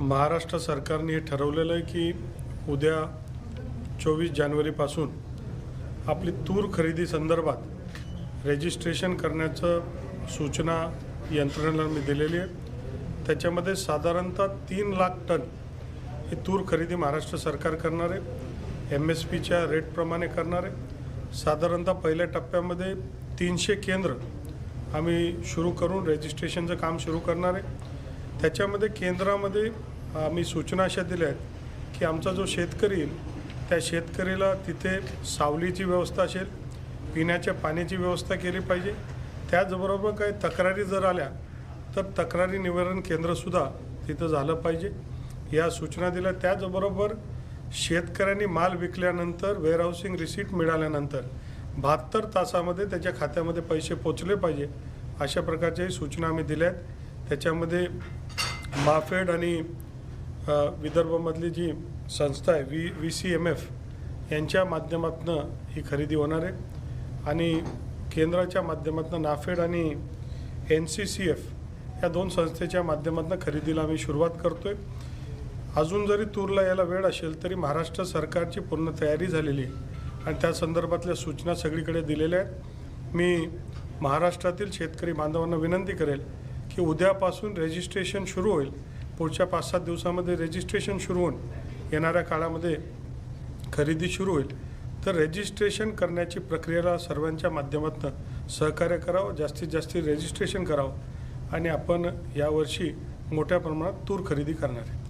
महाराष्ट्र सरकारने हे ठरवलेलं आहे की उद्या चोवीस जानेवारीपासून आपली तूर खरेदी संदर्भात रजिस्ट्रेशन करण्याचं सूचना यंत्रणेला मी दिलेली आहे. त्याच्यामध्ये साधारणतः तीन लाख टन ही तूर खरेदी महाराष्ट्र सरकार करणार आहे. एम एस पीच्या रेटप्रमाणे करणार आहे. साधारणतः पहिल्या टप्प्यामध्ये तीनशे केंद्र आम्ही सुरू करून रजिस्ट्रेशनचं काम सुरू करणार आहे. त्याच्यामध्ये केंद्रामध्ये आम्ही सूचना अशा दिल्या आहेत की आमचा जो शेतकरी येईल त्या शेतकरीला तिथे सावलीची व्यवस्था असेल पिण्याच्या पाण्याची व्यवस्था केली पाहिजे. त्याचबरोबर काही तक्रारी जर आल्या तर तक्रारी निवारण केंद्रसुद्धा तिथं झालं पाहिजे. या सूचना दिल्या. त्याचबरोबर शेतकऱ्यांनी माल विकल्यानंतर वेअरहाऊसिंग रिसीट मिळाल्यानंतर बहात्तर तासामध्ये त्याच्या खात्यामध्ये पैसे पोचले पाहिजे अशा प्रकारच्याही सूचना आम्ही दिल्या आहेत. त्याच्यामध्ये माफेड आणि विदर्भमधली जी संस्था आहे V V C M F यांच्या माध्यमातून ही खरेदी होणार आहे. आणि केंद्राच्या माध्यमातून नाफेड आणि एन सी सी एफ या दोन संस्थेच्या माध्यमातून खरेदीला आम्ही सुरुवात करतो आहे अजून जरी तूरला यायला वेळ असेल तरी महाराष्ट्र सरकारची पूर्ण तयारी झालेली आहे. आणि त्या संदर्भातल्या सूचना सगळीकडे दिलेल्या आहेत. मी महाराष्ट्रातील शेतकरी बांधवांना विनंती करेल की उद्यापासून रजिस्ट्रेशन सुरू होईल. पुढच्या पाच सात दिवसामध्ये रजिस्ट्रेशन सुरू होऊन येणाऱ्या काळामध्ये खरेदी सुरू होईल. तर रजिस्ट्रेशन करण्याची प्रक्रियेला सर्वांच्या माध्यमातून सहकार्य करावं जास्तीत जास्त रजिस्ट्रेशन करावं आणि आपण यावर्षी मोठ्या प्रमाणात तूर खरेदी करणार आहे.